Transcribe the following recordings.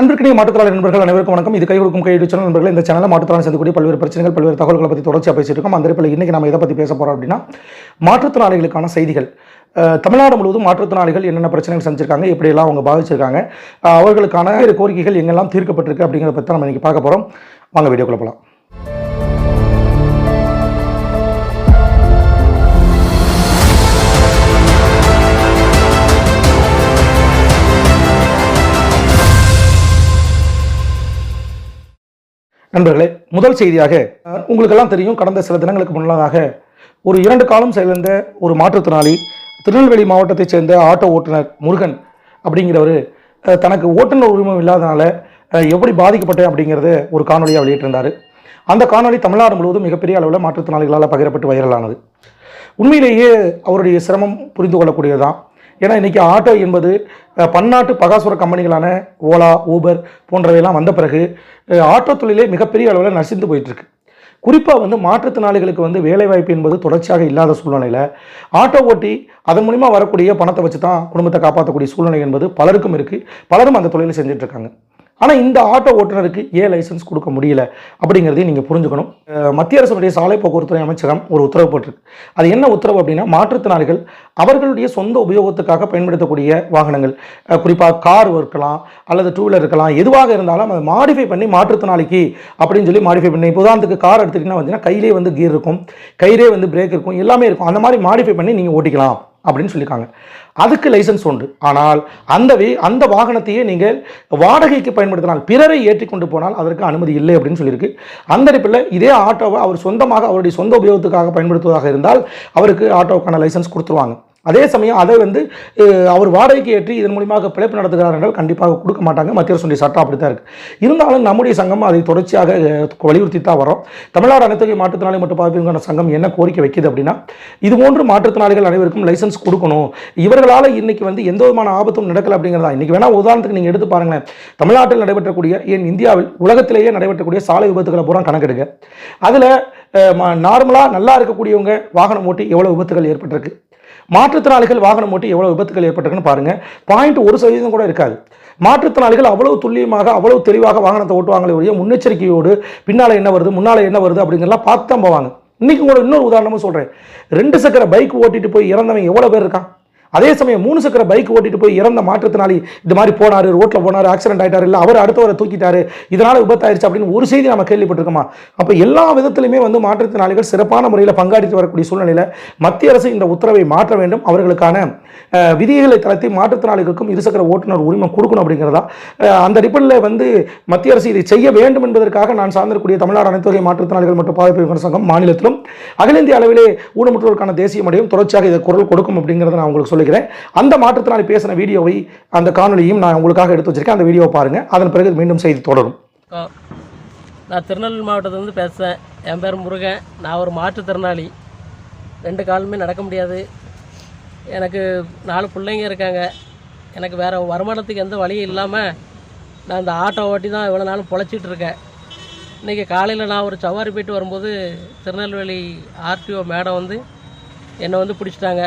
அன்பிற்கினிய மாற்றுத்திறனாளி நண்பர்கள் அனைவருக்கும் வணக்கம். இது கை கொடுக்கும் கையெழு சேனல் நண்பர்கள் இந்த சேனலில் மாற்றுத்திறனாளி சந்திக்கூடிய பல்வேறு பிரச்சனைகள் பல்வேறு தகவல்களை பற்றி தொடர்ச்சியாக பேசியிருக்கோம் அந்த இடத்துல இன்றைக்கி நம்ம எதை பற்றி பேச போகிறோம் அப்படின்னா மாற்றுத்திறனாளிகளுக்கான செய்திகள். தமிழ்நாடு முழுவதும் மாற்றுத்திறனாளிகள் என்னென்ன பிரச்சனைகள் செஞ்சிருக்காங்க எப்படியெல்லாம் அவங்க பாதிச்சிருக்காங்க அவர்களுக்கான கோரிக்கைகள் எங்கெல்லாம் தீர்க்கப்பட்டிருக்கு அப்படிங்கிறத பற்றி நம்ம இன்னைக்கு பார்க்க போகிறோம் வாங்க வீடியோக்குள்ள போகலாம் நண்பர்களே முதல் செய்தியாக உங்களுக்கெல்லாம் தெரியும் கடந்த சில தினங்களுக்கு முன்னதாக ஒரு இரண்டு காலம் சேர்ந்த ஒரு மாற்றுத்திறனாளி திருநெல்வேலி மாவட்டத்தைச் சேர்ந்த ஆட்டோ ஓட்டுநர் முருகன் அப்படிங்கிறவர் தனக்கு ஓட்டுநர் உரிமம் இல்லாதனால எப்படி பாதிக்கப்பட்டேன் அப்படிங்கிறத ஒரு காணொலியாக வெளியிட்டிருந்தார். அந்த காணொளி தமிழ்நாடு முழுவதும் மிகப்பெரிய அளவில் மாற்றுத்திறனாளிகளால் பகிரப்பட்டு வைரலானது. உண்மையிலேயே அவருடைய சிரமம் புரிந்து கொள்ளக்கூடியது தான் ஏன்னா இன்றைக்கி ஆட்டோ என்பது பன்னாட்டு பகாசுர கம்பெனிகளான ஓலா ஊபர் போன்றவையெல்லாம் வந்த பிறகு ஆட்டோ தொழிலே மிகப்பெரிய அளவில் நசிந்து போயிட்டுருக்கு. குறிப்பாக வந்து மாற்றுத்திறனாளிகளுக்கு வந்து வேலைவாய்ப்பு என்பது தொடர்ச்சியாக இல்லாத சூழ்நிலையில் ஆட்டோ ஓட்டி அதன் மூலிமா வரக்கூடிய பணத்தை வச்சு தான் குடும்பத்தை காப்பாற்றக்கூடிய சூழ்நிலை என்பது பலருக்கும் இருக்குது பலரும் அந்த தொழிலை செஞ்சிட்ருக்காங்க ஆனால் இந்த ஆட்டோ ஓட்டுநருக்கு ஏன் லைசன்ஸ் கொடுக்க முடியல அப்படிங்கிறதையும் நீங்கள் புரிஞ்சுக்கணும். மத்திய அரசுடைய சாலை போக்குவரத்துறை அமைச்சகம் ஒரு உத்தரவு போட்டிருக்கு. அது என்ன உத்தரவு அப்படின்னா மாற்றுத்திறனாளிகள் அவர்களுடைய சொந்த உபயோகத்துக்காக பயன்படுத்தக்கூடிய வாகனங்கள். குறிப்பாக கார் இருக்கலாம் அல்லது டூ வீலர் இருக்கலாம் எதுவாக இருந்தாலும் அதை மாடிஃபை பண்ணி மாற்றுத்திறனாளிக்கு அப்படின்னு சொல்லி மாடிஃபை பண்ணி இப்போ உதாரணத்துக்கு கார் எடுத்துக்கிட்டிங்கன்னா வந்து கையிலே வந்து கீர் இருக்கும் கையிலே வந்து பிரேக் இருக்கும் எல்லாமே இருக்கும். அந்த மாதிரி மாடிஃபை பண்ணி நீங்கள் ஓட்டிக்கலாம். அப்படின்னு சொல்லியிருக்காங்க. அதுக்கு லைசன்ஸ் உண்டு. ஆனால் அந்த வே அந்த வாகனத்தையே நீங்கள் வாடகைக்கு பயன்படுத்தினால் பிறரை ஏற்றி கொண்டு போனால் அதற்கு அனுமதி இல்லை அப்படின்னு சொல்லியிருக்கு. அந்த அடிப்பில் இதே ஆட்டோவை அவர் சொந்தமாக அவருடைய சொந்த உபயோகத்துக்காக பயன்படுத்துவதாக இருந்தால் அவருக்கு ஆட்டோவுக்கான லைசன்ஸ் கொடுத்துருவாங்க. அதே சமயம் அதை வந்து அவர் வாடகைக்கு ஏற்றி இதன் மூலியமாக பிழைப்பு நடத்துகிறார் என்றால் கண்டிப்பாக கொடுக்க மாட்டாங்க. மத்திய அரசுடைய சட்டம் அப்படி தான் இருக்குது இருந்தாலும் நம்முடைய சங்கம் அதை தொடர்ச்சியாக வலியுறுத்தி தான் வரோம் தமிழ்நாடு அனைத்து மாற்றுத்திறனாளி மற்றும் பாதிப்புக்கான சங்கம் என்ன கோரிக்கை வைக்குது அப்படின்னா இது போன்று மாற்றுத்திறனாளிகள் அனைவருக்கும் லைசன்ஸ் கொடுக்கணும். இவர்களால் இன்னைக்கு வந்து எந்த விதமான ஆபத்தும் நடக்கல அப்படிங்கிறதா? இன்னைக்கு வேணா உதாரணத்துக்கு நீங்கள் எடுத்து பாருங்களேன். தமிழ்நாட்டில் நடைபெற்றக்கூடிய ஏன் இந்தியாவில் உலகத்திலேயே நடைபெற்றக்கூடிய சாலை விபத்துகளை பூரா கணக்கெடுங்க. அதில் நார்மலாக நல்லா இருக்கக்கூடியவங்க வாகனம் ஓட்டி எவ்வளோ விபத்துகள் ஏற்பட்டிருக்கு? மாற்றுத்திறனாளிகள் வாகனம் ஓட்டி எவ்வளோ விபத்துகள் ஏற்பட்டிருக்குன்னு பாருங்கள் பாயிண்ட் ஒரு சதவீதம் கூட இருக்காது. மாற்றுத்திறனாளிகள் அவ்வளவு துல்லியமாக அவ்வளவு தெளிவாக வாகனத்தை ஓட்டுவாங்களே ஒழிய முன்னெச்சரிக்கையோடு பின்னால் என்ன வருது முன்னால் என்ன வருது அப்படிங்கிறலாம் பார்த்து தான் போவாங்க. இன்றைக்கி கூட இன்னொரு உதாரணமும் சொல்கிறேன் ரெண்டு சக்கர பைக் ஓட்டிட்டு போய் இறந்தவன் எவ்வளோ பேர் இருக்கான்? அதே சமயம் மூணு சக்கர பைக் ஓட்டிட்டு போய் இறந்த மாற்றுத்திறனாளி இது மாதிரி போனார் ரோட்டில் போனார் ஆக்சிடென்ட் ஆகிட்டார் இல்லை அவர் அடுத்தவரை தூக்கிட்டாரு இதனால் விபத்தாயிருச்சு அப்படின்னு ஒரு செய்தி நம்ம கேள்விப்பட்டிருக்கோமா? அப்போ எல்லா விதத்திலுமே வந்து மாற்றுத்திறனாளிகள் சிறப்பான முறையில் பங்காற்றிட்டு வரக்கூடிய சூழ்நிலையில் மத்திய அரசு இந்த உத்தரவை மாற்ற வேண்டும். அவர்களுக்கான விதிகளை தளர்த்தி மாற்றுத்திறனாளிகளுக்கும் இருசக்கர ஓட்டுநர் உரிமம் கொடுக்கணும் அப்படிங்கிறதா? அந்த அடிப்படையில் வந்து மத்திய அரசு இதை செய்ய வேண்டும் என்பதற்காக நான் சார்ந்திருக்கக்கூடிய தமிழ்நாடு அனைத்து வகை மாற்றுத்திறனாளிகள் மற்றும் பாதுகாப்பு சங்கம் மாநிலத்திலும் அகில இந்திய அளவிலே ஊனமுற்றோருக்கான தேசிய மடையும் தொடர்ச்சியாக இதை குரல் கொடுக்கும் அப்படிங்கிறத நான் உங்களுக்கு சொல்லிக்கிறேன். அந்த மாற்றுத்திறனாளி பேசின வீடியோவை அந்த காணொலியும் நான் உங்களுக்காக எடுத்து வச்சிருக்கேன். அந்த வீடியோவை பாருங்க. அதன் பிறகு மீண்டும் செய்தி தொடரும். நான் திருநெல்வேலி மாவட்டத்திலேருந்து பேசுகிறேன் என் பேர் முருகன். நான் ஒரு மாற்றுத்திறனாளி. ரெண்டு காலுமே நடக்க முடியாது. எனக்கு நாலு பிள்ளைங்க இருக்காங்க. எனக்கு வேறு வருமானத்துக்கு எந்த வழியும் இல்லாமல் நான் இந்த ஆட்டோ ஓட்டி தான் இவ்வளோ நாளும் பொழைச்சிட்டு இருக்கேன். இன்றைக்கி காலையில் நான் ஒரு சவாரி போயிட்டு வரும்போது திருநெல்வேலி ஆர்டிஓ மேடம் வந்து என்னை வந்து பிடிச்சிட்டாங்க.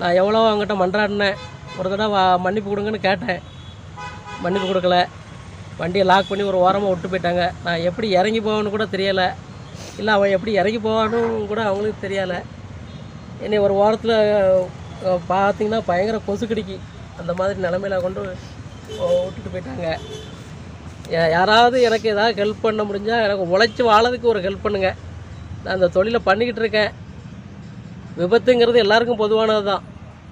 நான் எவ்வளோ அவங்ககிட்ட மன்றாடினேன். ஒரு தடவை மன்னிப்பு கொடுங்கன்னு கேட்டேன். மன்னிப்பு கொடுக்கல. வண்டியை லாக் பண்ணி ஒரு ஓரமாக விட்டு போயிட்டாங்க. நான் எப்படி இறங்கி போவேன்னு கூட தெரியலை. இல்லை அவன் எப்படி இறங்கி போவான்னு கூட அவங்களுக்கு தெரியலை. என்னை ஒரு ஓரத்தில் பார்த்தீங்கன்னா பயங்கர கொசு கடிக்கி அந்த மாதிரி நிலமையில கொண்டு விட்டுட்டு போயிட்டாங்க. யாராவது எனக்கு ஏதாவது ஹெல்ப் பண்ண முடிஞ்சால் எனக்கு உழைச்சி வாழறதுக்கு ஒரு ஹெல்ப் பண்ணுங்க. நான் அந்த தொழிலை பண்ணிக்கிட்டு இருக்கேன். விபத்துங்கிறது எல்லாருக்கும் பொதுவானது தான்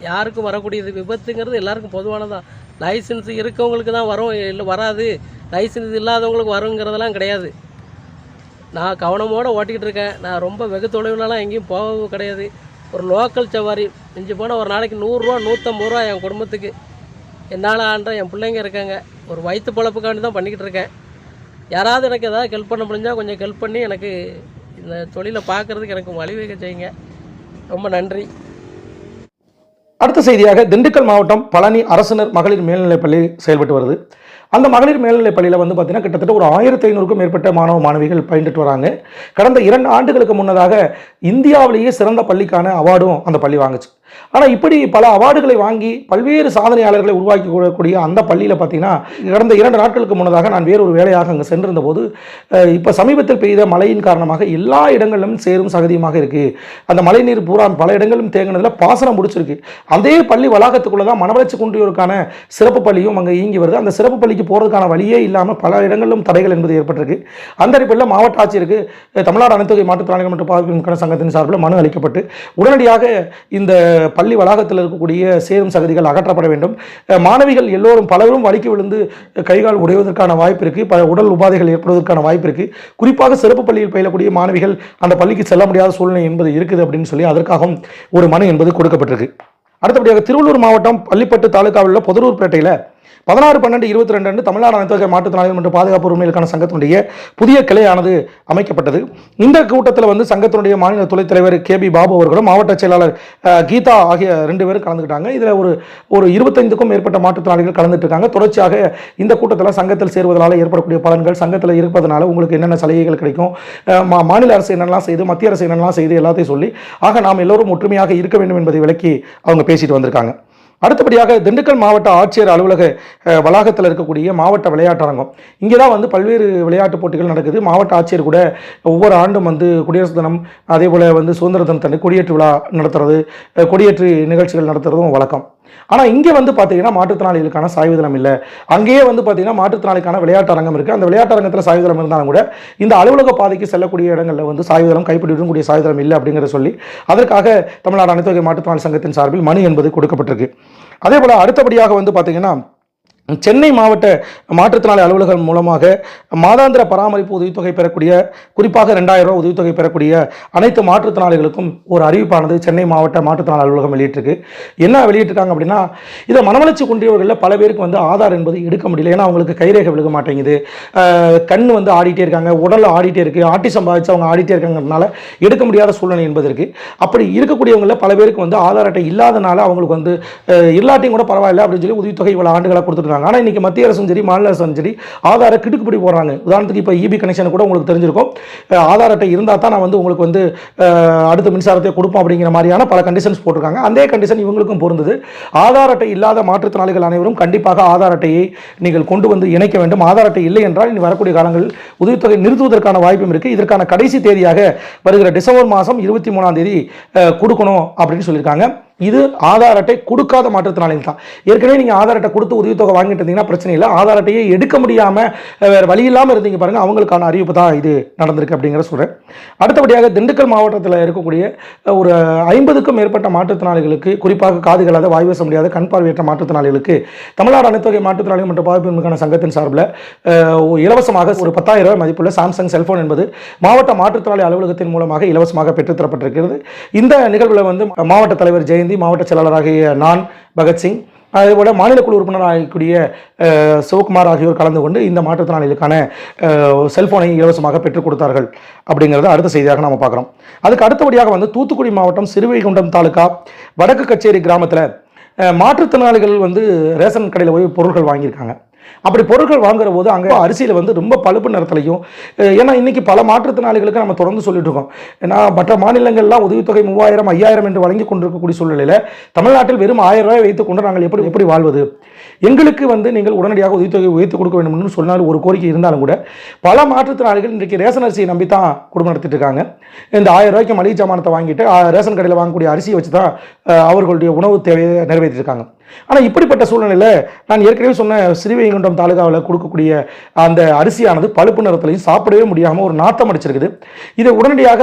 யாருக்கும் வரக்கூடியது விபத்துங்கிறது எல்லாருக்கும் பொதுவானது தான் லைசன்ஸ் இருக்கவங்களுக்கு தான் வரும் இல்லை வராது. லைசன்ஸ் இல்லாதவங்களுக்கு வருங்கிறதெல்லாம் கிடையாது. நான் கவனமோடு ஓட்டிக்கிட்டு இருக்கேன். நான் ரொம்ப வெகு தொலைவுலலாம் எங்கேயும் போகவும் கிடையாது. ஒரு லோக்கல் சவாரி. மிஞ்சி போனால் ஒரு நாளைக்கு நூறுரூவா நூற்றம்பது ரூபா என் குடும்பத்துக்கு. என்னால் ஆண்ட என் பிள்ளைங்க இருக்காங்க. ஒரு வயிற்று பொழப்புக்காண்டி தான் பண்ணிக்கிட்டு இருக்கேன். யாராவது எனக்கு ஏதாவது ஹெல்ப் பண்ண முடிஞ்சால் கொஞ்சம் ஹெல்ப் பண்ணி எனக்கு இந்த தொழிலை பார்க்குறதுக்கு எனக்கு வழிவகை செய்யுங்க. ரொம்ப நன்றி. அடுத்த செய்தியாக திண்டுக்கல் மாவட்டம் பழனி அரசினர் மகளிர் மேல்நிலைப்பள்ளி செயல்பட்டு வருது. அந்த மகளிர் மேல்நிலைப் பள்ளியில் வந்து பார்த்தீங்கன்னா கிட்டத்தட்ட ஒரு ஆயிரத்தி ஐநூறுக்கும் மேற்பட்ட மாணவ மாணவிகள் பயின்றுட்டு வராங்க. கடந்த இரண்டு ஆண்டுகளுக்கு முன்னதாக இந்தியாவிலேயே சிறந்த பள்ளிக்கான அவார்டும் அந்த பள்ளி வாங்குச்சு. ஆனால் இப்படி பல அவார்டுகளை வாங்கி பல்வேறு சாதனையாளர்களை உருவாக்கி கொள்ளக்கூடிய அந்த பள்ளியில் பார்த்தீங்கன்னா கடந்த இரண்டு நாட்களுக்கு முன்னதாக நான் வேறொரு வேலையாக அங்கே சென்றிருந்த போது இப்போ சமீபத்தில் பெய்த மழையின் காரணமாக எல்லா இடங்களிலும் சேரும் சகதியுமாக இருக்குது அந்த மழைநீர் பூரா பல இடங்களிலும் தேங்கினதில் பாசனம் முடிச்சிருக்கு. அதே பள்ளி வளாகத்துக்குள்ளே தான் மனவளர்ச்சி குன்றியோருக்கான சிறப்பு பள்ளியும் அங்கே இயங்கி வருது. அந்த சிறப்பு பள்ளிக்கு போகிறதுக்கான வழியே இல்லாமல் பல இடங்களிலும் தடைகள் என்பது ஏற்பட்டிருக்கு. அந்த அடிப்படையில் மாவட்ட ஆட்சியருக்கு தமிழ்நாடு அனைத்து மாற்றுத்திறனாளிகள் மற்றும் பாதுகாப்பு சங்கத்தின் சார்பில் மனு அளிக்கப்பட்டு உடனடியாக இந்த பள்ளி வளாகத்தில் இருக்கக்கூடிய சேரும் சகதிகள் அகற்றப்பட வேண்டும். மாணவிகள் எல்லோரும் பலரும் வலிக்கு விழுந்து கைகால் உடைவதற்கான வாய்ப்பு இருக்குது பல உடல் உபாதைகள் ஏற்படுவதற்கான வாய்ப்பு இருக்குது குறிப்பாக சிறப்பு பள்ளியில் பயிலக்கூடிய மாணவிகள் அந்த பள்ளிக்கு செல்ல முடியாத சூழ்நிலை என்பது இருக்குது அப்படின்னு சொல்லி அதற்காகவும் ஒரு மனு என்பது கொடுக்கப்பட்டிருக்கு. அடுத்தபடியாக திருவள்ளூர் மாவட்டம் பள்ளிப்பட்டு தாலுகாவில் உள்ள பொதலூர்பேட்டையில் பதினாறு பன்னெண்டு இருபத்தி ரெண்டு அன்று தமிழ்நாடு அனைத்து மாற்றுத்திறனாளிகள் மற்றும் பாதுகாப்பு உரிமைகளுக்கான சங்கத்தினுடைய புதிய கிளையானது அமைக்கப்பட்டது. இந்த கூட்டத்தில் வந்து சங்கத்தினுடைய மாநில துணைத் தலைவர் கே பி பாபு அவர்களும் மாவட்ட செயலாளர் கீதா ஆகிய ரெண்டு பேரும் கலந்துக்கிட்டாங்க. இதில் ஒரு ஒரு இருபத்தைந்துக்கும் மேற்பட்ட மாற்றுத்திறனாளிகள் கலந்துட்டு இருக்காங்க. தொடர்ச்சியாக இந்த கூட்டத்தில் சங்கத்தில் சேர்வதனால ஏற்படக்கூடிய பலன்கள் சங்கத்தில் இருப்பதனால உங்களுக்கு என்னென்ன சலுகைகள் கிடைக்கும் மா- மாநில அரசு என்னெல்லாம் செய்து மத்திய அரசு என்னெல்லாம் செய்து எல்லாத்தையும் சொல்லி ஆக நாம் எல்லோரும் ஒற்றுமையாக இருக்க வேண்டும் என்பதை விளக்கி அவங்க பேசிட்டு வந்திருக்காங்க. அடுத்தபடியாக திண்டுக்கல் மாவட்ட ஆட்சியர் அலுவலக வளாகத்தில் இருக்கக்கூடிய மாவட்ட விளையாட்டரங்கம். இங்கே தான் வந்து பல்வேறு விளையாட்டுப் போட்டிகள் நடக்குது. மாவட்ட ஆட்சியர் கூட ஒவ்வொரு ஆண்டும் வந்து குடியரசு தினம் அதே போல் வந்து சுதந்திர தினத்தன்று கொடியேற்று விழா நடத்துறது கொடியேற்று நிகழ்ச்சிகள் நடத்துறதும் வழக்கம். ஆனால் இங்கே வந்து பார்த்தீங்கன்னா மாற்றுத்திறனாளிகளுக்கான சாய்வுதளம் இல்லை. அங்கேயே வந்து பார்த்தீங்கன்னா மாற்றுத்திறனாளிக்கான விளையாட்டு அரங்கம் இருக்குது அந்த விளையாட்டு அரங்கத்தில் சாய்வுதளம் இருந்தாலும் கூட இந்த அலுவலக பாதைக்கு செல்லக்கூடிய இடங்களில் வந்து சாய்வுதளம் கைப்பிடிக்கக்கூடிய சாய்வுதளம் இல்லை அப்படிங்கிறத சொல்லி அதற்காக தமிழ்நாடு அனைத்து வகை மாற்றுத்திறனாளி சங்கத்தின் சார்பில் மனு என்பது கொடுக்கப்பட்டிருக்கு. அதே போல் அடுத்தபடியாக வந்து பார்த்தீங்கன்னா சென்னை மாவட்ட மாற்றுத்திறனாளி அலுவலகம் மூலமாக மாதாந்திர பராமரிப்பு உதவித்தொகை பெறக்கூடிய குறிப்பாக ரெண்டாயிரம் ரூபா உதவித்தொகை பெறக்கூடிய அனைத்து மாற்றுத்திறனாளிகளுக்கும் ஒரு அறிவிப்பானது சென்னை மாவட்ட மாற்றுத்திறனாளி அலுவலகம் வெளியிட்டிருக்கு. என்ன வெளியிட்டிருக்காங்க அப்படின்னா இதை மனவளர்ச்சி குன்றியவர்களில் பல பேருக்கு வந்து ஆதார் என்பது எடுக்க முடியல. ஏன்னா அவங்களுக்கு கைரேகை விழுக மாட்டேங்குது. கண் வந்து ஆடிட்டே இருக்காங்க உடல் ஆடிட்டே இருக்குது ஆட்டிசம் பாதிச்சு அவங்க ஆடிட்டே இருக்காங்கனால எடுக்க முடியாத சூழ்நிலை என்பது இருக்குது அப்படி இருக்கக்கூடியவங்களில் பல பேருக்கு வந்து ஆதார் அட்டை இல்லாதனால அவங்களுக்கு வந்து இல்லாட்டியும் கூட பரவாயில்ல அப்படின்னு சொல்லி உதவித்தொகை இவ்வளோ ஆண்டுகளாக கொடுத்துருக்காங்க ஆனால் இன்றைக்கி மத்திய அரசும் சரி மாநில அரசும் சரி ஆதாரை கிடுக்குப்படி போடுறாங்க. உதாரணத்துக்கு இப்போ இபி கனெக்ஷன் கூட உங்களுக்கு தெரிஞ்சிருக்கும். ஆதார் அட்டை இருந்தால் தான் நான் வந்து உங்களுக்கு வந்து அடுத்த மின்சாரத்தை கொடுப்போம் அப்படிங்கிற மாதிரியான பல கண்டிஷன்ஸ் போட்டிருக்காங்க. அதே கண்டிஷன் இவங்களுக்கும் பொருந்தது. ஆதார் அட்டை இல்லாத மாற்றுத்திறனாளிகள் அனைவரும் கண்டிப்பாக ஆதார் அட்டையை நீங்கள் கொண்டு வந்து இணைக்க வேண்டும். ஆதார் அட்டை இல்லை என்றால் இனி வரக்கூடிய காலங்களில் உதவித்தொகை நிறுத்துவதற்கான வாய்ப்பும் இருக்குது இதற்கான கடைசி தேதியாக வருகிற டிசம்பர் மாதம் இருபத்தி மூணாம் தேதி கொடுக்கணும் அப்படின்னு சொல்லியிருக்காங்க. இது ஆதார் அட்டை கொடுக்காத மாற்றுத்திறனாளிகள் தான் ஏற்கனவே நீங்கள் ஆதார் அட்டை கொடுத்து உதவித்தொகை வாங்கிட்டு இருந்தீங்கன்னா பிரச்சனை இல்லை. ஆதார் அட்டையை எடுக்க முடியாமல் வேறு வழி இல்லாமல் இருந்தீங்க பாருங்கள் அவங்களுக்கான அறிவிப்பு தான் இது நடந்திருக்கு அப்படிங்கிற சொல்கிறேன் அடுத்தபடியாக திண்டுக்கல் மாவட்டத்தில் இருக்கக்கூடிய ஒரு ஐம்பதுக்கும் மேற்பட்ட மாற்றுத்திறனாளிகளுக்கு குறிப்பாக காது கேளாத வாய் பேச முடியாத கண் பார்வையற்ற மாற்றுத்திறனாளிகளுக்கு தமிழ்நாடு அனைத்து வகை மாற்றுத்திறனாளிகள் மற்றும் பாதிப்புக்கான சங்கத்தின் சார்பில் இலவசமாக ஒரு பத்தாயிரம் ரூபாய் மதிப்புள்ள சாம்சங் செல்போன் என்பது மாவட்ட மாற்றுத்திறனாளி அலுவலகத்தின் மூலமாக இலவசமாக பெற்றுத்தரப்பட்டிருக்கிறது இந்த நிகழ்வில் வந்து மாவட்ட தலைவர் ஜெயந்தி மாவட்ட செயலாளராகிய நான் பகத்சிங் அதேபோல் மாநில குழு உறுப்பினராக இருக்கக்கூடிய சிவகுமார் ஆகியோர் கலந்து கொண்டு இந்த மாற்றுத்திறனாளிகளுக்கான செல்ஃபோனை செல்போனை இலவசமாக பெற்றுக் கொடுத்தார்கள் அப்படிங்கிறத அடுத்த செய்தியாக நாம் பார்க்குறோம். அதுக்கு அடுத்தபடியாக வந்து தூத்துக்குடி மாவட்டம் சிறுவைகுண்டம் தாலுக்கா வடக்கு கச்சேரி கிராமத்தில் மாற்றுத்திறனாளிகள் வந்து ரேஷன் கடையில் போய் பொருட்கள் வாங்கியிருக்காங்க. அப்படி பொருட்கள் வாங்குற போது அங்கே அரிசியில் வந்து ரொம்ப பழுப்பு நிறத்துலையும் ஏன்னா இன்னைக்கு பல மாற்றுத்திறனாளிகளுக்கு நம்ம தொடர்ந்து சொல்லிட்டு இருக்கோம். ஏன்னா மற்ற மாநிலங்கள்லாம் உதவித்தொகை மூவாயிரம் ஐயாயிரம் என்று வழங்கி கொண்டிருக்கக்கூடிய சூழ்நிலையில் தமிழ்நாட்டில் வெறும் ஆயிரம் ரூபாய் வைத்துக் கொண்டு நாங்கள் எப்படி எப்படி வாழ்வது? எங்களுக்கு வந்து நீங்கள் உடனடியாக உதவித்தொகை உயர்த்து கொடுக்க வேண்டும்னு சொன்னால் ஒரு கோரிக்கை இருந்தாலும் கூட பல மாற்றுத்திறனாளிகள் இன்றைக்கு ரேஷன் அரிசியை நம்பி தான் குடும்பம் நடத்திட்டு இருக்காங்க. இந்த ஆயிரம் ரூபாய்க்கு மளிகை சாமானத்தை வாங்கிட்டு ரேஷன் கடையில் வாங்கக்கூடிய அரிசியை வச்சு தான் அவர்களுடைய உணவு தேவையை நிறைவேற்றிருக்காங்க. ஆனால் இப்படிப்பட்ட சூழ்நிலையில் நான் ஏற்கனவே சொன்ன ஸ்ரீவைகுண்டம் தாலுகாவில் கொடுக்கக்கூடிய அந்த அரிசியானது பழுப்பு நிறத்திலையும் சாப்பிடவே முடியாமல் ஒரு நாத்தம் அடிச்சிருக்குது. இதை உடனடியாக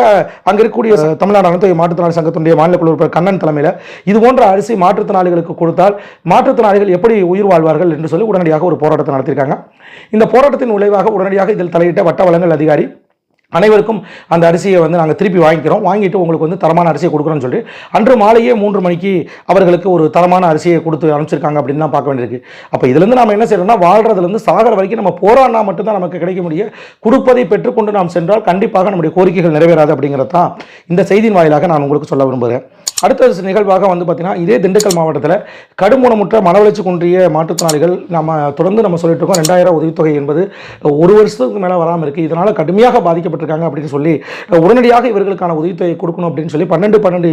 அங்கே இருக்கக்கூடிய தமிழ்நாடு அனைத்து மாற்றுத்திறனாளி சங்கத்தினுடைய மாநில குழு உறுப்பினர் கண்ணன் தலைமையில் இது போன்ற அரிசி மாற்றுத்திறனாளிகளுக்கு கொடுத்தால் மாற்றுத்திறனாளிகள் எப்படி உயிர் வாழ்வார்கள் என்று சொல்லி உடனடியாக ஒரு போராட்டத்தை நடத்தியிருக்காங்க. இந்த போராட்டத்தின் விளைவாக உடனடியாக இதில் தலையிட்ட வட்ட வளங்கள் அதிகாரி அனைவருக்கும் அந்த அரிசியை வந்து நாங்கள் திருப்பி வாங்கிக்கிறோம். வாங்கிட்டு உங்களுக்கு வந்து தரமான அரிசியை கொடுக்குறோம்னு சொல்லி அன்று மாலையே மூன்று மணிக்கு அவர்களுக்கு ஒரு தரமான அரிசியை கொடுத்து அனுப்பிச்சிருக்காங்க அப்படின்னு தான் பார்க்க வேண்டியிருக்கு. அப்போ இதுலேருந்து நம்ம என்ன செய்யறோம்னா வாழ்றதுலேருந்து சாகர வரைக்கும் நம்ம போராடினா மட்டும்தான் நமக்கு கிடைக்க முடியும் கொடுப்பதை பெற்றுக்கொண்டு நாம் சென்றால் கண்டிப்பாக நம்முடைய கோரிக்கைகள் நிறைவேறாது அப்படிங்கிறது தான் இந்த செய்தியின் வாயிலாக நான் உங்களுக்கு சொல்ல விரும்புகிறேன் அடுத்த நிகழ்வாக வந்து பார்த்திங்கன்னா இதே திண்டுக்கல் மாவட்டத்தில் கடுமூனமுற்ற மனவளர்ச்சி குன்றிய மாற்றுத்திறனாளிகள் நம்ம தொடர்ந்து நம்ம சொல்லிட்டு இருக்கோம். ரெண்டாயிரம் உதவித்தொகை என்பது ஒரு வருஷத்துக்கு மேலே வராமல் இருக்குது இதனால் கடுமையாக பாதிக்கப்பட்டிருக்காங்க அப்படின்னு சொல்லி உடனடியாக இவர்களுக்கான உதவித்தொகை கொடுக்கணும் அப்படின்னு சொல்லி பன்னெண்டு பன்னெண்டு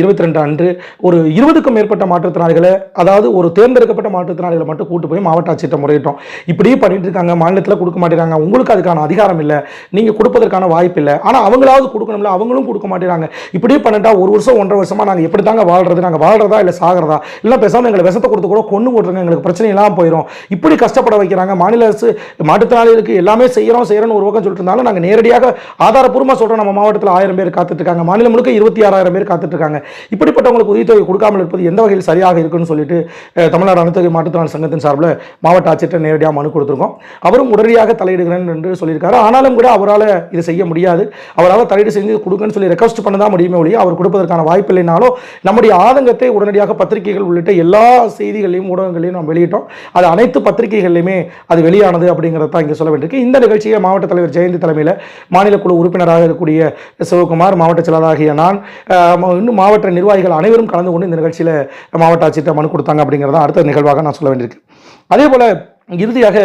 இருபத்தி ரெண்டு அன்று ஒரு இருபதுக்கும் மேற்பட்ட மாற்றுத்திறனாளிகளை அதாவது ஒரு தேர்ந்தெடுக்கப்பட்ட மாற்றுத்திறனாளிகளை மட்டும் கூட்டு போய் மாவட்ட ஆட்சியர்கிட்ட முறையிட்டோம். இப்படியே பண்ணிட்டு இருக்காங்க. மாநிலத்தில் கொடுக்க மாட்டேறாங்க உங்களுக்கு அதுக்கான அதிகாரம் இல்லை. நீங்கள் கொடுப்பதற்கான வாய்ப்பு இல்லை. ஆனால் அவங்களாவது கொடுக்கணும்ல. அவங்களும் கொடுக்க மாட்டேறாங்க இப்படியே பண்ணிட்டா ஒரு வருஷம் ஒன்றரை வருஷமாக நாங்கள் எப்படி தாங்க வாழ்றது. நாங்கள் வாழ்கிறதா இல்லை சாகிறதா? இல்லை பேசாமல் எங்களை விஷத்தை கொடுத்து கூட கொண்டு போட்டுருங்க. எங்களுக்கு பிரச்சனை இல்லாமல் போயிடும் இப்படி கஷ்டப்பட வைக்கிறாங்க. மாநில அரசு மாற்றுத்திறனாளிகளுக்கு எல்லாமே செய்கிறோம் செய்கிறோம்னு ஒரு பக்கம் சொல்லிட்டு இருந்தாலும் நாங்கள் நேரடியாக ஆதாரப்பூர்வமாக சொல்கிறோம் நம்ம மாவட்டத்தில் ஆயிரம் பேர் காத்துட்ருக்காங்க. மாநிலம் முழுக்க இருபத்தி ஆறாயிரம் பேர் காத்துட்ருக்காங்க. இப்படிப்பட்டவங்களுக்கு உதவித்தொகை கொடுக்காமல் இருப்பது எந்த வகையில் சரியாக இருக்குன்னு சொல்லிட்டு தமிழ்நாடு அனைத்து மாற்றுத்திறனாளி சங்கத்தின் சார்பில் மாவட்ட ஆட்சியர்கிட்ட நேரடியாக மனு கொடுத்துருக்கோம். அவரும் உடனடியாக தலையிடுகிறேன் என்று சொல்லியிருக்காரு. ஆனாலும் கூட அவரால் இது செய்ய முடியாது. அவரால் தலையீடு செஞ்சு கொடுங்கன்னு சொல்லி ரெக்வஸ்ட் பண்ண தான் முடியுமே ஒழிய அவர் கொடுப்பதற்கான வாய்ப்பு இல்லைனாலும் நம்முடைய ஆதங்கத்தை உடனடியாக பத்திரிகைகள் உள்ளிட்ட எல்லா செய்திகளையும் ஊடகங்களையும் நாம் வெளியிட்டோம். அது அனைத்து பத்திரிகைகள்லையுமே அது வெளியானது அப்படிங்கிறத தான் இங்கே சொல்ல வேண்டியிருக்கு. இந்த நிகழ்ச்சியை மாவட்ட தலைவர் ஜெயந்தி தலைமையில் மாநில குழு உறுப்பினராக இருக்கக்கூடிய சிவகுமார் மாவட்ட செயலாளராகிய நான் இன்னும் மாவட்ட நிர்வாகிகள் அனைவரும் கலந்து கொண்டு இந்த நிகழ்ச்சியில் மாவட்ட ஆட்சியர்கிட்ட மனு கொடுத்தாங்க அப்படிங்கிறத அடுத்த நிகழ்வாக நான் சொல்ல வேண்டியிருக்கு. அதே போல இறுதியாக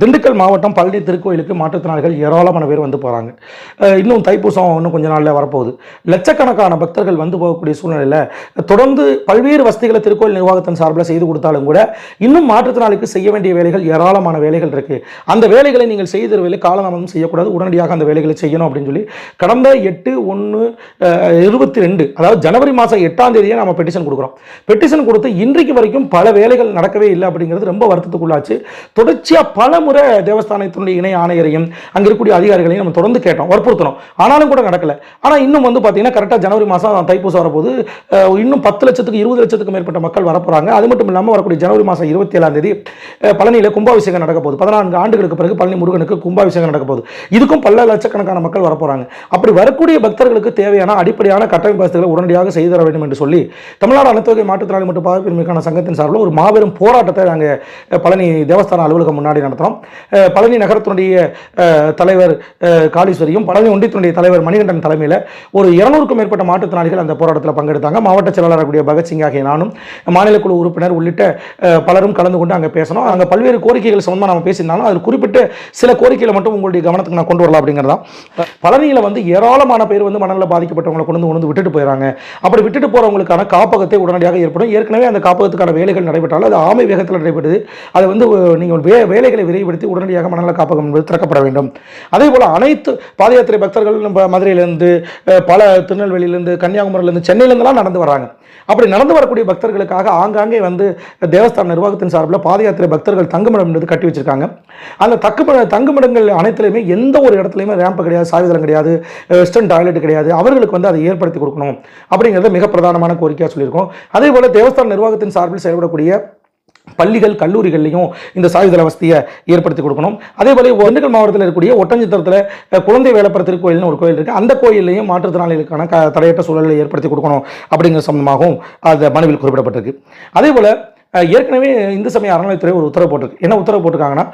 திண்டுக்கல் மாவட்டம் பழனி திருக்கோயிலுக்கு மாற்றுத்திறனாளிகள் ஏராளமான பேர் வந்து போகிறாங்க இன்னும் தைப்பூசம் இன்னும் கொஞ்ச நாளில் வரப்போகுது. லட்சக்கணக்கான பக்தர்கள் வந்து போகக்கூடிய சூழ்நிலையில் தொடர்ந்து பல்வேறு வசதிகளை திருக்கோயில் நிர்வாகத்தின் சார்பில் செய்து கொடுத்தாலும் கூட இன்னும் மாற்றுத்திறனாளிக்கு செய்ய வேண்டிய வேலைகள் ஏராளமான வேலைகள் இருக்குது அந்த வேலைகளை நீங்கள் செய்து தருவதில் காலதாமதம் செய்யக்கூடாது. உடனடியாக அந்த வேலைகளை செய்யணும் அப்படின்னு சொல்லி கடந்த எட்டு ஒன்று இருபத்தி ரெண்டு அதாவது ஜனவரி மாதம் எட்டாம் தேதியே நம்ம பெட்டிஷன் கொடுக்குறோம். பெட்டிஷன் கொடுத்து இன்றைக்கு வரைக்கும் பல வேலைகள் நடக்கவே இல்லை அப்படிங்கிறது ரொம்ப வருத்தத்துக்குள்ளாச்சு. தொடர்ச்சியாக பல முறை தேவஸ்தானத்தினுடைய இணை ஆணையரையும் அங்கே இருக்கக்கூடிய அதிகாரிகளையும் நம்ம தொடர்ந்து கேட்டோம் வற்புறுத்தணும் ஆனாலும் கூட நடக்கல. ஆனால் இன்னும் வந்து பார்த்தீங்கன்னா கரெக்டாக ஜனவரி மாதம் தைப்பூசம் வரப்போது இன்னும் பத்து லட்சத்துக்கு இருபது லட்சத்துக்கு மேற்பட்ட மக்கள் வரப்போகிறாங்க அது மட்டும் இல்லாமல் வரக்கூடிய ஜனவரி மாதம் இருபத்தி ஏழாம் தேதி பழனியில் கும்பாபிஷேகம் நடக்க போகுது. பதினான்கு ஆண்டுகளுக்கு பிறகு பழனி முருகனுக்கு கும்பாபிஷேகம் நடக்க போகுது. இதுக்கும் பல லட்சக்கணக்கான மக்கள் வரப்போகிறாங்க அப்படி வரக்கூடிய பக்தர்களுக்கு தேவையான அடிப்படையான கட்டமைப்பு வசதிகளை உடனடியாக செய்து தர வேண்டும் என்று சொல்லி தமிழ்நாடு அனைத்து வகை மாற்றுத்திறனாளி மற்றும் பாதுகாப்பின்மைக்கான சங்கத்தின் சார்பில் ஒரு மாபெரும் போராட்டத்தை நாங்கள் பழனி தேவஸ்தான அலுவலகம் முன்னாடி நடத்துகிறோம் பழனி நகரத்தினுடைய தலைவர் காளீஸ்வரியும் பழனி ஒன்றியத்தினுடைய தலைவர் மணிகண்டன் தலைமையில் ஒரு இருநூறுக்கும் மேற்பட்ட மாற்றுத்திறனாளிகள் அந்த போராட்டத்தில் பங்கெடுத்தாங்க. மாவட்ட செயலாளர் கூடிய பகத்சிங் ஆகிய நானும் மாநில குழு உறுப்பினர் உள்ளிட்ட பலரும் கலந்து கொண்டு அங்கே பேசணும் அங்கே பல்வேறு கோரிக்கைகள் சம்பந்தமாக நம்ம பேசியிருந்தாலும் அதில் குறிப்பிட்ட சில கோரிக்கைகளை மட்டும் உங்களுடைய கவனத்துக்கு நான் கொண்டு வரலாம் அப்படிங்கிறதான் பழனியில் வந்து ஏராளமான பேர் வந்து மனநல பாதிக்கப்பட்டவங்களை கொண்டு வந்து கொண்டு வந்து விட்டுட்டு போயிடறாங்க அப்படி விட்டுட்டு போகிறவங்களுக்கான காப்பகத்தை உடனடியாக ஏற்படும். ஏற்கனவே அந்த காப்பகத்துக்கான வேலைகள் நடைபெற்றாலும் அது ஆமை வேகத்தில் நடைபெறுது. அது வந்து நீங்கள் நீங்கள் வே வேலைகளை விரைவுபடுத்தி உடனடியாக மனநல காப்பகம் என்பது திறக்கப்பட வேண்டும். அதே போல் அனைத்து பாத யாத்திரை பக்தர்கள் நம்ம மதுரையிலேருந்து பல திருநெல்வேலியிலேருந்து கன்னியாகுமரியிலேருந்து சென்னையிலேருந்துலாம் நடந்து வராங்க. அப்படி நடந்து வரக்கூடிய பக்தர்களுக்காக ஆங்காங்கே வந்து தேவஸ்தான நிர்வாகத்தின் சார்பில் பாத யாத்திரை பக்தர்கள் தங்குமிடம் என்பது கட்டி வச்சிருக்காங்க. அந்த தக்குமிட தங்குமிடங்கள் அனைத்துலையுமே எந்த ஒரு இடத்துலையுமே ரேம்ப் கிடையாது சாவிதளம் கிடையாது வெஸ்டர்ன் டாய்லெட் கிடையாது. அவர்களுக்கு வந்து அதை ஏற்படுத்தி கொடுக்கணும். அப்படிங்கிறத மிக பிரதானமான கோரிக்கையாக சொல்லியிருக்கோம். அதே போல் தேவஸ்தான நிர்வாகத்தின் சார்பில் செயல்படக்கூடிய பள்ளிகள் கல்லூரிகள்லையும் இந்த சாயுதள வசதியை ஏற்படுத்தி கொடுக்கணும். அதே போல திண்டுக்கல் மாவட்டத்தில் இருக்கக்கூடிய ஒட்டஞ்சித்திரத்தில் குழந்தை வேலைப்பட திருக்கோயில்னு ஒரு கோயில் இருக்குது அந்த கோயில்லையும் மாற்றுத்திறனாளிகளுக்கான க தடையற்ற சூழலை ஏற்படுத்தி கொடுக்கணும் அப்படிங்கிற சம்பந்தமாகவும் அந்த மனுவில் குறிப்பிடப்பட்டிருக்கு. அதே போல் ஏற்கனவே இந்து சமய அறநிலைத்துறை ஒரு உத்தரவு போட்டிருக்கு. என்ன உத்தரவு போட்டிருக்காங்கன்னா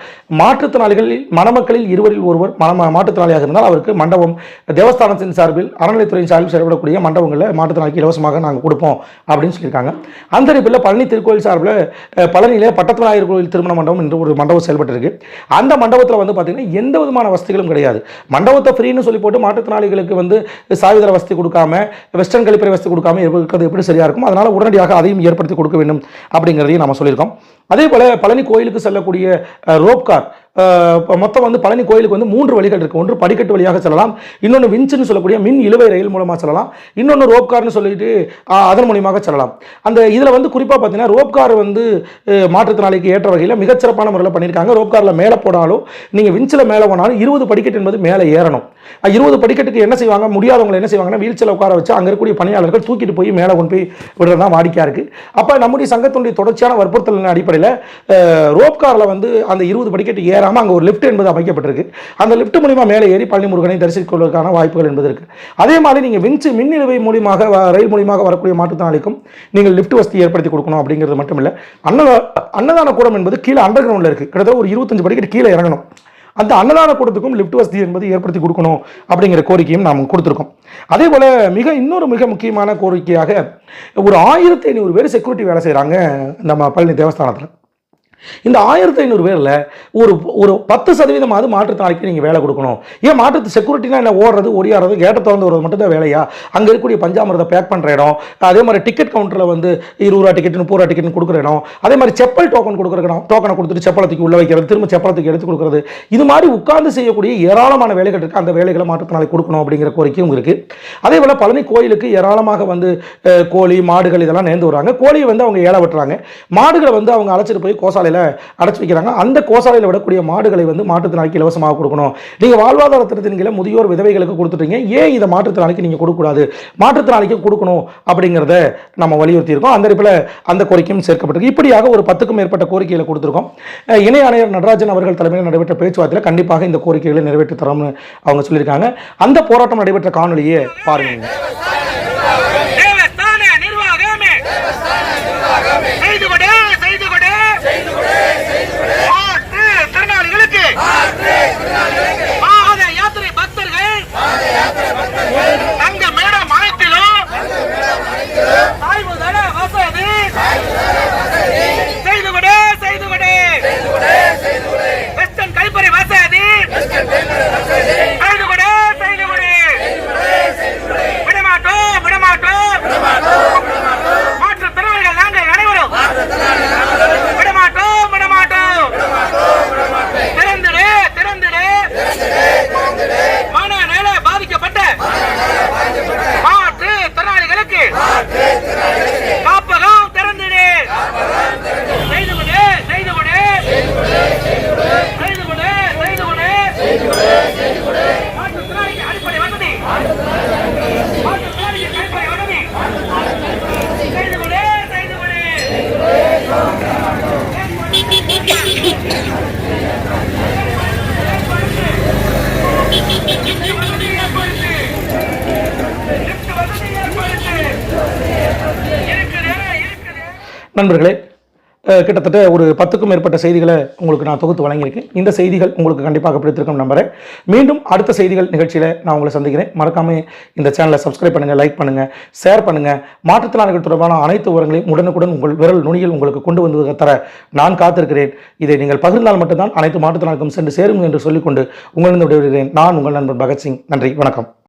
மாற்றுத்திறனாளிகளில் மணமக்களில் இருவரில் ஒருவர் மணம மாற்றுத்திறனாளியாக இருந்தால் அவருக்கு மண்டபம் தேவஸ்தானத்தின் சார்பில் அறநிலைத்துறையின் சார்பில் செயல்படக்கூடிய மண்டபங்களில் மாற்றுத்திறனாளிக்கு இலவசமாக நாங்கள் கொடுப்போம் அப்படின்னு சொல்லியிருக்காங்க. அந்த அடிப்பில் பழனி திருக்கோயில் சார்பில் பழனியிலே பட்டத்துநாயர் கோயில் திருமண மண்டபம் என்று ஒரு மண்டபம் செயல்பட்டிருக்கு. அந்த மண்டபத்தில் வந்து பார்த்தீங்கன்னா எந்த விதமான வசதிகளும் கிடையாது. மண்டபத்தை ஃப்ரீன்னு சொல்லி போட்டு மாற்றுத்திறனாளிகளுக்கு வந்து சாயுதர வசதி கொடுக்காம வெஸ்டர்ன் கழிப்பறை வசதி கொடுக்காம இருக்கிறது எப்படி சரியாக இருக்கும் அதனால் உடனடியாக அதையும் ஏற்படுத்தி கொடுக்க வேண்டும் அப்படிங்கிறதையும் நம்ம சொல்லியிருக்கோம். அதே போல் பழனி கோயிலுக்கு செல்லக்கூடிய ரோப்கார் ரோப் கார் மொத்தம் வந்து பழனி கோயிலுக்கு வந்து மூன்று வழிகள் இருக்குது ஒன்று படிக்கட்டு வழியாக செல்லலாம். இன்னொன்று விஞ்சுன்னு சொல்லக்கூடிய மின் இழுவை ரயில் மூலமாக செல்லலாம். இன்னொன்று ரோப் கார்னு சொல்லிட்டு அதன் மூலியமாக செல்லலாம். அந்த இதில் வந்து குறிப்பாக பார்த்தீங்கன்னா ரோப் கார் வந்து மாற்றுத்திறனாளிக்கு ஏற்ற வகையில் மிகச்சிறப்பான முறையில் பண்ணியிருக்காங்க. ரோப் காரில் மேலே போனாலும் நீங்கள் விஞ்சில் மேலே போனாலும் இருபது படிக்கட்டு என்பது மேலே ஏறணும். இருபது படிக்கட்டுக்கு என்ன செய்வாங்க? முடியாதவங்க என்ன செய்வாங்கன்னா வீழ்ச்சியில் உட்கார வச்சு அங்கே இருக்கக்கூடிய பணியாளர்கள் தூக்கிட்டு போய் மேலே கொண்டு போய் விடுறது தான் வாடிக்கையாக இருக்குது அப்போ நம்முடைய சங்கத்தினுடைய தொடர்ச்சியான வற்புறுத்தலின் அடிப்படையில் ரோப் காரில் வந்து அந்த இருபது படிக்கட்டு ஏறாமல் அங்கே ஒரு லிஃப்ட் என்பது அமைக்கப்பட்டிருக்கு. அந்த லிஃப்ட் மூலிமா மேலே ஏறி பழனி முருகனை தரிசிக்கொள்வதற்கான வாய்ப்புகள் என்பது இருக்குது அதே மாதிரி நீங்கள் விஞ்சு மின் மூலியமாக ரயில் மூலியமாக வரக்கூடிய மாற்றுத்திறனாளிக்கும் நீங்கள் லிஃப்ட் வசதி ஏற்படுத்தி கொடுக்கணும் அப்படிங்கிறது மட்டும் இல்லை அன்னதா அன்னதான கூடம் என்பது கீழே அண்டர் கிரவுண்டில் இருக்குது கிட்டத்தட்ட ஒரு இருபத்தஞ்சு படிக்கட்டு கீழே இறங்கணும். அந்த அன்னதான கூட்டத்துக்கும் லிஃப்ட் வசதி என்பது ஏற்படுத்தி கொடுக்கணும் அப்படிங்கிற கோரிக்கையும் நாம் கொடுத்துருக்கோம். அதே போல் மிக இன்னொரு மிக முக்கியமான கோரிக்கையாக ஒரு ஆயிரத்தி ஐநூறு பேர் செக்யூரிட்டி வேலை செய்கிறாங்க நம்ம பழனி தேவஸ்தானத்தில். இந்த ஆயிரத்தி ஐநூறு பேரில் ஒரு ஒரு பத்து சதவீதமாவது மாற்றுத்தாளிக்கு நீங்கள் வேலை கொடுக்கணும். ஏன் மாற்று செக்யூரிட்டினா என்ன? ஓடுறது ஒடியாடுறது கேட்டை திறந்து வருவது மட்டும் தான் வேலையா? அங்கே இருக்கக்கூடிய பஞ்சாமிரதை பேக் பண்ணுற இடம் அதே மாதிரி டிக்கெட் கவுண்டரில் வந்து இருபது ரூபா டிக்கெட் முப்பது ரூபா டிக்கெட் கொடுக்குற இடம் அதே மாதிரி செப்பல் டோக்கன் கொடுக்குற இடம் டோக்கனை கொடுத்துட்டு செப்பலத்துக்கு உள்ள வைக்கிறது திரும்ப செப்பலத்துக்கு எடுத்து கொடுக்குறது இது மாதிரி உட்கார்ந்து செய்யக்கூடிய ஏராளமான வேலைகள் இருக்குது அந்த வேலைகளை மாற்றுத்தினாலே கொடுக்கணும் அப்படிங்கிற கோரிக்கையும் இருக்குது அதே போல் பழனி கோயிலுக்கு ஏராளமாக வந்து கோழி மாடுகள் இதெல்லாம் நேர்ந்து வர்றாங்க கோழியை வந்து அவங்க ஏழை விட்டுறாங்க. மாடுகளை வந்து அவங்க அழைச்சிட்டு போய் கோசாலையில் அடைச்சி வைக்கிறாங்க. அந்த கோசாலையில் விடக்கூடிய மாடுகளை வந்து மாற்றுத்திறனாளிக்கு இலவசமாக கொடுக்கணும். நீங்கள் வாழ்வாதார திட்டத்தின் கீழே முதியோர் விதவைகளுக்கு கொடுத்துட்டீங்க. ஏன் இதை மாற்றுத்திறனாளிக்கு நீங்கள் கொடுக்கக்கூடாது? மாற்றுத்திறனாளிக்கு கொடுக்கணும் அப்படிங்கிறத நம்ம வலியுறுத்தி இருக்கோம் அந்த இடத்துல அந்த கோரிக்கையும் சேர்க்கப்பட்டிருக்கு. இப்படியாக ஒரு பத்துக்கும் மேற்பட்ட கோரிக்கைகளை கொடுத்துருக்கோம். இணை ஆணையர் நடராஜன் அவர்கள் தலைமையில் நடைபெற்ற பேச்சுவார்த்தையில் கண்டிப்பாக இந்த கோரிக்கைகளை நிறைவேற்றி தரோம்னு அவங்க சொல்லியிருக்காங்க. அந்த போராட்டம் நடைபெற்ற காணொலியை பாருங்க தேவஸ்தான நிர்வாகமே செய்து கொடு செய்து கொடு மாற்று திறனாளிகளுக்கு பாத யாத்திரை பக்தர்கள் தங்க மேடம் அனைத்திலும் ஆய்வுதள வசதி செய்து கொடு செய்து கொடு வெஸ்டர்ன் கழிப்பறை வசதி செய்து கொடு செய்து கொடு விடமாட்டோம் விடமாட்டோம் மாற்றுத் திறனாளிகள் நாங்கள் அனைவரும் விடமாட்டோம் விடமாட்டோம் திறந்திடு திறந்திடு மனநல பாதிக்கப்பட்ட மாற்று திறனாளிகளுக்கு காப்பகம் திறந்திடு செய்து கொடு செய்து கொடு செய்து கொடு செய்து கொடு மாற்றுத் திறனாளிக்கு அடிப்படை வசதி மாற்றுத் திறனாளிக்கு அடிப்படை வசதி செய்து கொடு செய்து கொடு நண்பர்களே கிட்டத்தட்ட ஒரு பத்துக்கும் மேற்பட்ட செய்திகளை உங்களுக்கு நான் தொகுத்து வழங்கியிருக்கேன். இந்த செய்திகள் உங்களுக்கு கண்டிப்பாக பிடித்திருக்கும் நம்புகிறேன் மீண்டும் அடுத்த செய்திகள் நிகழ்ச்சியில் நான் உங்களை சந்திக்கிறேன். மறக்காமல் இந்த சேனலை சப்ஸ்கிரைப் பண்ணுங்கள் லைக் பண்ணுங்கள் ஷேர் பண்ணுங்கள் மாற்றுத்திறனாளிகள் தொடர்பான அனைத்து விவரங்களையும் உடனுக்குடன் உங்கள் விரல் நுனியில் உங்களுக்கு கொண்டு வந்து தர நான் காத்திருக்கிறேன். இதை நீங்கள் பகிர்ந்தால் மட்டும்தான் அனைத்து மாற்றுத்திறனாளிக்கும் சென்று சேரும் என்று சொல்லிக்கொண்டு உங்களிடம் விடைபெறுகிறேன். நான் உங்கள் நண்பர் பகத்சிங். நன்றி வணக்கம்.